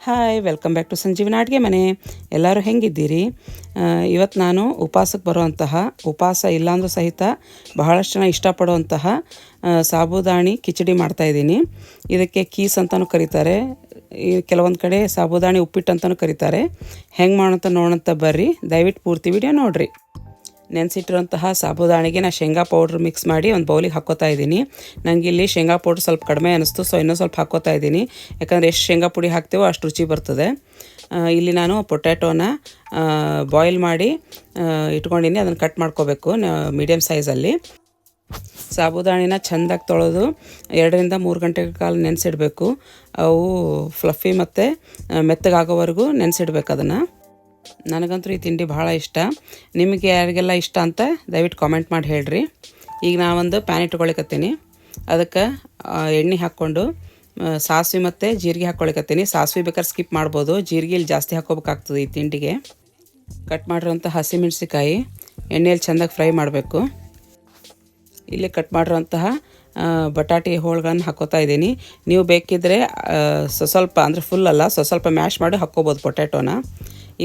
Hi welcome back to Sanjeevana ಅಡುಗೆ ಮನೆ. ಎಲ್ಲರೂ ಹೆಂಗಿದ್ದೀರಿ? ಇವತ್ತು ನಾನು ಉಪವಾಸಕ್ಕೆ ಬರುವಂತಹ ಉಪವಾಸ ಇಲ್ಲಾಂದ್ರೂ ಸಹಿತ ಬಹಳಷ್ಟು ಜನ ಇಷ್ಟಪಡುವಂತಹ ಸಾಬುದಾಣಿ ಕಿಚಡಿ ಮಾಡ್ತಾಯಿದ್ದೀನಿ ಇದಕ್ಕೆ ಕೀಸ್ ಅಂತಲೂ ಕರೀತಾರೆ. ಕೆಲವೊಂದು ಕಡೆ ಸಾಬುದಾಣಿ ಉಪ್ಪಿಟ್ಟು ಅಂತಲೂ ಕರೀತಾರೆ. ಹೆಂಗೆ ಮಾಡೋಂತ ನೋಡೋಂತ ಬರ್ರಿ. ದಯವಿಟ್ಟು ಪೂರ್ತಿ ವಿಡಿಯೋ ನೋಡಿರಿ. ನೆನೆಸಿಟ್ಟಿರೋಂತಹ ಸಾಬುದಾಣಿಗೆ ನಾನು ಶೇಂಗಾ ಪೌಡ್ರ್ ಮಿಕ್ಸ್ ಮಾಡಿ ಒಂದು ಬೌಲಿಗೆ ಹಾಕೋತಾ ಇದ್ದೀನಿ. ನನಗೆ ಇಲ್ಲಿ ಶೇಂಗಾ ಪೌಡ್ರ್ ಸ್ವಲ್ಪ ಕಡಿಮೆ ಅನ್ನಿಸ್ತು ಸೊ ಇನ್ನೂ ಸ್ವಲ್ಪ ಹಾಕೋತಾ ಇದ್ದೀನಿ. ಯಾಕಂದರೆ ಎಷ್ಟು ಶೇಂಗಾ ಪುಡಿ ಹಾಕ್ತೀವೋ ಅಷ್ಟು ರುಚಿ ಬರ್ತದೆ. ಇಲ್ಲಿ ನಾನು ಪೊಟ್ಯಾಟೋನ ಬಾಯ್ಲ್ ಮಾಡಿ ಇಟ್ಕೊಂಡಿನಿ, ಅದನ್ನು ಕಟ್ ಮಾಡ್ಕೋಬೇಕು ಮೀಡಿಯಮ್ ಸೈಜಲ್ಲಿ ಸಾಬುದಾಣಿನ ಚೆಂದಾಗಿ ತೊಳೆದು ಎರಡರಿಂದ ಮೂರು ಗಂಟೆ ಕಾಲ ನೆನೆಸಿಡಬೇಕು. ಅವು ಫ್ಲಫಿ ಮತ್ತು ಮೆತ್ತಗಾಗೋವರೆಗೂ ನೆನೆಸಿಡ್ಬೇಕು ಅದನ್ನು. ನನಗಂತೂ ಈ ತಿಂಡಿ ಭಾಳ ಇಷ್ಟ. ನಿಮಗೆ ಯಾರಿಗೆಲ್ಲ ಇಷ್ಟ ಅಂತ ದಯವಿಟ್ಟು ಕಾಮೆಂಟ್ ಮಾಡಿ ಹೇಳ್ರಿ. ಈಗ ನಾವೊಂದು ಪ್ಯಾನ್ ಇಟ್ಕೊಳಿಕತ್ತೀನಿ ಅದಕ್ಕೆ ಎಣ್ಣೆ ಹಾಕ್ಕೊಂಡು ಸಾಸಿವೆ ಮತ್ತು ಜೀರಿಗೆ ಹಾಕ್ಕೊಳಿಕತ್ತೀನಿ ಸಾಸಿವೆ ಬೇಕಾದ್ರೆ ಸ್ಕಿಪ್ ಮಾಡ್ಬೋದು. ಜೀರಿಗೆ ಇಲ್ಲಿ ಜಾಸ್ತಿ ಹಾಕೋಬೇಕಾಗ್ತದೆ ಈ ತಿಂಡಿಗೆ. ಕಟ್ ಮಾಡಿರೋಂಥ ಹಸಿಮೆಣ್ಸಿಕಾಯಿ ಎಣ್ಣೆಯಲ್ಲಿ ಚೆಂದಾಗಿ ಫ್ರೈ ಮಾಡಬೇಕು. ಇಲ್ಲಿ ಕಟ್ ಮಾಡಿರೋಂತಹ ಬಟಾಟೆ ಹೋಳುಗಳನ್ನು ಹಾಕೋತಾ ಇದ್ದೀನಿ. ನೀವು ಬೇಕಿದ್ದರೆ ಸ್ವಸ್ವಲ್ಪ ಸ್ವಲ್ಪ ಅಂದರೆ ಫುಲ್ ಅಲ್ಲ, ಸ್ವಸ್ವಲ್ಪ ಮ್ಯಾಶ್ ಮಾಡಿ ಹಾಕ್ಕೋಬೋದು ಪೊಟ್ಯಾಟೋನ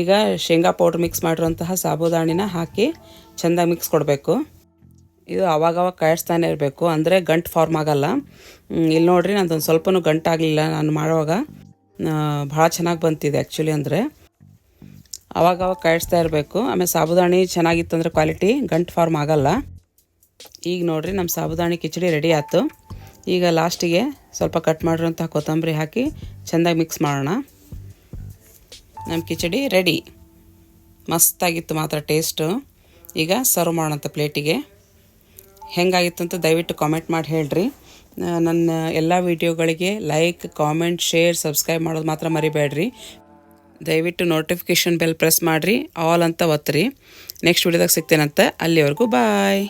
ಈಗ ಶೇಂಗಾ ಪೌಡ್ರ್ ಮಿಕ್ಸ್ ಮಾಡಿರೋಂತಹ ಸಾಬುದಾಣಿನ ಹಾಕಿ ಚೆಂದಾಗಿ ಮಿಕ್ಸ್ ಕೊಡಬೇಕು. ಇದು ಅವಾಗವಾಗ ಕಾಯಿಸ್ತಾನೆ ಇರಬೇಕು. ಅಂದರೆ ಗಂಟು ಫಾರ್ಮ್ ಆಗಲ್ಲ. ಇಲ್ಲಿ ನೋಡ್ರಿ ನಂದೊಂದು ಸ್ವಲ್ಪನೂ ಗಂಟಾಗಲಿಲ್ಲ ನಾನು ಮಾಡುವಾಗ. ಭಾಳ ಚೆನ್ನಾಗಿ ಬಂತಿದೆ ಆ್ಯಕ್ಚುಲಿ ಅಂದರೆ. ಅವಾಗವಾಗ ಕಾಯಿಸ್ತಾ ಇರಬೇಕು. ಆಮೇಲೆ ಸಾಬುದಾಣಿ ಚೆನ್ನಾಗಿತ್ತಂದ್ರೆ ಕ್ವಾಲಿಟಿ ಗಂಟು ಫಾರ್ಮ್ ಆಗಲ್ಲ. ಈಗ ನೋಡ್ರಿ ನಮ್ಮ ಸಾಬುದಾಣಿ ಕಿಚಡಿ ರೆಡಿ ಆಯ್ತು. ಈಗ ಲಾಸ್ಟಿಗೆ ಸ್ವಲ್ಪ ಕಟ್ ಮಾಡಿರೋಂಥ ಕೊತ್ತಂಬರಿ ಹಾಕಿ ಚೆಂದಾಗಿ ಮಿಕ್ಸ್ ಮಾಡೋಣ. ನಮ್ಮ ಕಿಚಡಿ ರೆಡಿ ಮಸ್ತಾಗಿತ್ತು ಮಾತ್ರ ಟೇಸ್ಟು ಈಗ ಸರ್ವ್ ಮಾಡೋಂಥ ಪ್ಲೇಟಿಗೆ ಹೆಂಗಾಗಿತ್ತು ಅಂತ ದಯವಿಟ್ಟು ಕಾಮೆಂಟ್ ಮಾಡಿ ಹೇಳ್ರಿ. ನನ್ನ ಎಲ್ಲ ವೀಡಿಯೋಗಳಿಗೆ ಲೈಕ್ ಕಾಮೆಂಟ್ ಶೇರ್ ಸಬ್ಸ್ಕ್ರೈಬ್ ಮಾಡೋದು ಮಾತ್ರ ಮರಿಬೇಡ್ರಿ. ದಯವಿಟ್ಟು ನೋಟಿಫಿಕೇಷನ್ ಬೆಲ್ ಪ್ರೆಸ್ ಮಾಡಿರಿ. ಆಲ್ ಅಂತ ಒತ್ತಿರಿ ನೆಕ್ಸ್ಟ್ ವಿಡಿಯೋದಾಗ ಸಿಗ್ತೇನಂತ ಅಲ್ಲಿವರೆಗೂ ಬಾಯ್